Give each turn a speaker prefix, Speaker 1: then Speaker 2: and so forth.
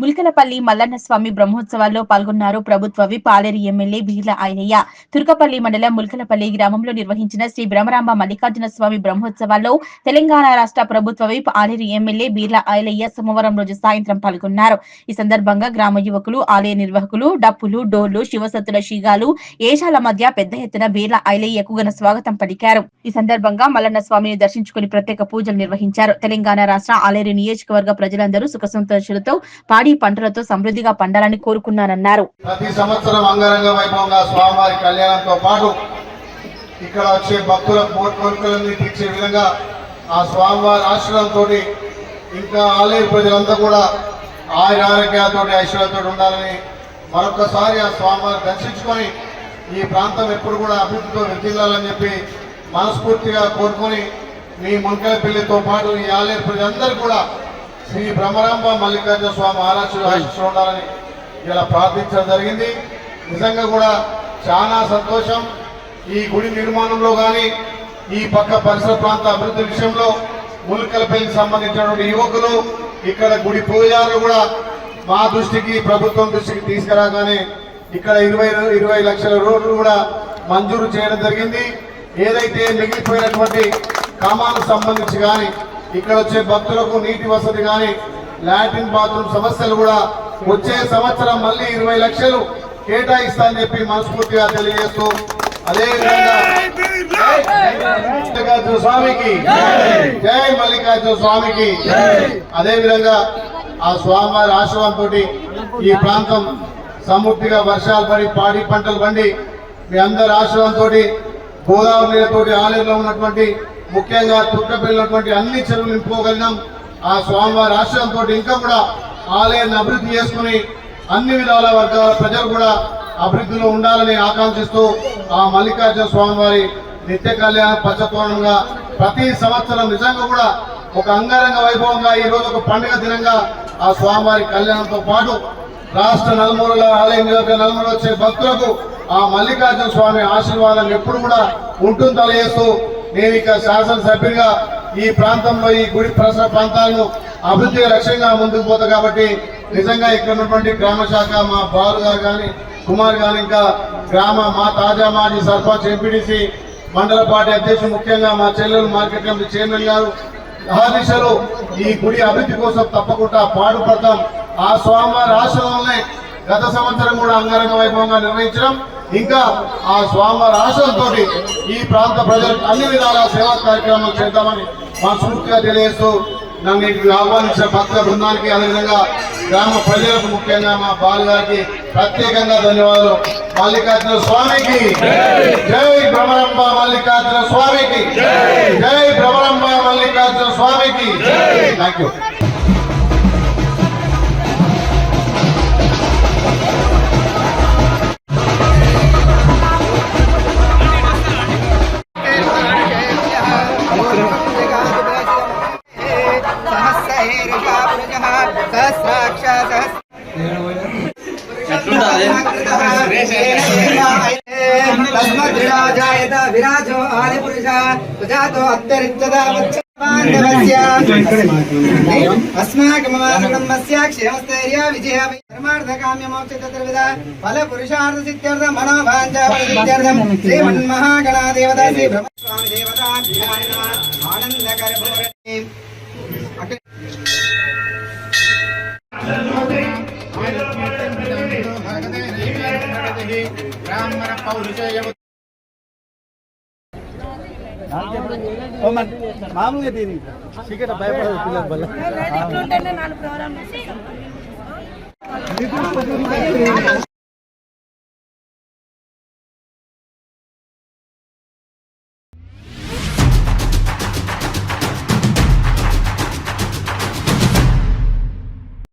Speaker 1: ముల్కలపల్లి మల్లన్న స్వామి బ్రహ్మోత్సవాల్లో పాల్గొన్నారు. ప్రభుత్వ విప్ పాలేరు ఎమ్మెల్యే బీర్ల ఆయనయ్య. తుర్కపల్లి మండలం ముల్కలపల్లి గ్రామంలో నిర్వహించిన శ్రీ బ్రహ్మరాంబ మల్లికార్జున స్వామి బ్రహ్మోత్సవాల్లో తెలంగాణ రాష్ట్ర ప్రభుత్వ విప్ ఆలేరు ఎమ్మెల్యే బీర్ల ఆయలయ్య సోమవారం రోజు సాయంత్రం పాల్గొన్నారు. ఈ సందర్భంగా గ్రామ యువకులు ఆలయ నిర్వాహకులు డప్పులు డోర్లు శివసత్తుల శీగాలు ఏషాల మధ్య పెద్ద ఎత్తున బీర్ల ఆయలయ్యకు ఘన స్వాగతం పలికారు. ఈ సందర్భంగా మల్లన్న స్వామిని దర్శించుకుని ప్రత్యేక పూజలు నిర్వహించారు. తెలంగాణ రాష్ట్ర ఆలేరు నియోజకవర్గ ప్రజలందరూ సుఖ సంతోషాలతో పాడి పంటలతో సమృద్ధిగా పండాలని కోరుకున్నారన్నారు
Speaker 2: ప్రతి సంవత్సరం అంగరంగ వైభవంగా స్వామివారి కళ్యాణంతో పాటు ఇక్కడ వచ్చే భక్తుల కోరికలన్నీ తీర్చే విధంగా ఆ స్వామివారి ఆశ్రయంతో ఇంకా ఆలయ ప్రజలంతా కూడా ఆయన ఆరోగ్యాలతో ఐశ్వర్యంతో ఉండాలని మరొకసారి ఆ స్వామివారిని దర్శించుకొని ఈ ప్రాంతం ఎప్పుడు కూడా అభివృద్ధితో వెతిల్లాలని చెప్పి మనస్ఫూర్తిగా కోరుకొని మీ మున్కలపల్లితో పాటు ఈ ఆలయ ప్రజలందరూ కూడా శ్రీ బ్రహ్మరాంబ మల్లికార్జున స్వామి ఆరాశులు ఆశిస్తూ ఉండాలని ఇలా ప్రార్థించడం జరిగింది. నిజంగా కూడా చాలా సంతోషం. ఈ గుడి నిర్మాణంలో కానీ ఈ పక్క పరిసర ప్రాంత అభివృద్ధి విషయంలో ములికలపల్లికి సంబంధించినటువంటి యువకులు ఇక్కడ గుడి పూజారులు కూడా మా దృష్టికి ప్రభుత్వం దృష్టికి తీసుకురాగానే ఇక్కడ ఇరవై ఇరవై లక్షల రోడ్లు కూడా మంజూరు చేయడం జరిగింది. ఏదైతే మిగిలిపోయినటువంటి కామాలకు సంబంధించి కానీ ఇక్కడ వచ్చే భక్తులకు నీటి వసతి కానీ లాట్రిన్ బాత్రూమ్ సమస్యలు కూడా వచ్చే సంవత్సరం మళ్ళీ ఇరవై లక్షలు కేటాయిస్తానని చెప్పి మనస్ఫూర్తిగా తెలియజేస్తూ అదేవిధంగా స్వామికి జై మల్లికార్జున స్వామికి అదే విధంగా ఆ స్వామివారి ఆశ్రమంతో ఈ ప్రాంతం సమృద్ధిగా వర్షాలు పడి పాడి పంటలు పండి మీ అందరి ఆశ్రమంతో గోదావరి నీళ్ళతోటి ఆలయంలో ఉన్నటువంటి ముఖ్యంగా తుట్టపెళ్ళినటువంటి అన్ని చెరువులు నింపుకోగలిగినాం. ఆ స్వామివారి ఆశ్రయంతో ఇంకా కూడా ఆలయాన్ని అభివృద్ధి చేసుకుని అన్ని విధాల వర్గాల ప్రజలు కూడా అభివృద్ధిలో ఉండాలని ఆకాంక్షిస్తూ ఆ మల్లికార్జున స్వామివారి నిత్య కళ్యాణ పచ్చతోరణంగా ప్రతి సంవత్సరం నిజంగా కూడా ఒక అంగరంగ వైభవంగా ఈ రోజు ఒక పండుగ దినంగా ఆ స్వామివారి కళ్యాణంతో పాటు రాష్ట్ర నలుమూలల ఆలయం యొక్క నలుమూల వచ్చే భక్తులకు ఆ మల్లికార్జున స్వామి ఆశీర్వాదం ఎప్పుడు కూడా ఉంటుంది నేను ఇక శాసనసభ్యుడిగా ఈ ప్రాంతంలో ఈ గుడి పరిసర ప్రాంతాలను అభివృద్ధి లక్ష్యంగా ముందుకు పోతా కాబట్టి నిజంగా ఇక్కడ ఉన్నటువంటి గ్రామ శాఖ మా బాలు గారు కానీ కుమార్ గారు ఇంకా గ్రామ మా తాజా మాజీ సర్పంచ్ ఎంపీడీసీ మండల పార్టీ అధ్యక్షుడు ముఖ్యంగా మా చెల్లెలు మార్కెట్ కమిటీ చైర్మన్ గారు ఆ ఈ గుడి అభివృద్ధి కోసం తప్పకుండా పాటుపడతాం. ఆ స్వామివారి ఆశ్రమంలోనే గత సంవత్సరం కూడా అంగరంగ వైభవంగా నిర్వహించడం. ఇంకా ఆ స్వామివారి ఆశలతో ఈ ప్రాంత ప్రజలకు అన్ని విధాల సేవా కార్యక్రమాలు చేద్దామని మనస్ఫూర్తిగా తెలియజేస్తూ నన్ను ఇక్కడికి ఆహ్వానించిన భక్త బృందానికి అదేవిధంగా గ్రామ ప్రజలకు ముఖ్యంగా మా బాలు గారికి ప్రత్యేకంగా ధన్యవాదాలు. మల్లికార్జున స్వామికి జై భ్రమరంబ మల్లికార్జున స్వామికి జై భ్రమరంబ మల్లికార్జున స్వామికి. థ్యాంక్ యూ
Speaker 3: తస్మద్విరాజాయత విరాజో ఆదిపురుష సుజాతో అత్తరిచ్చదా బాంధవస్య అస్మాకమవాసనమస్య క్షేమస్థైర్య విజయ ధర్మార్థకామ్య మోక్ష చతుర్విధ ఫల దేవత ఆనందకర
Speaker 4: మామూలుగా దీని చీకట భయపడదు పిల్లల వల్ల
Speaker 5: ప్రోగ్రామ్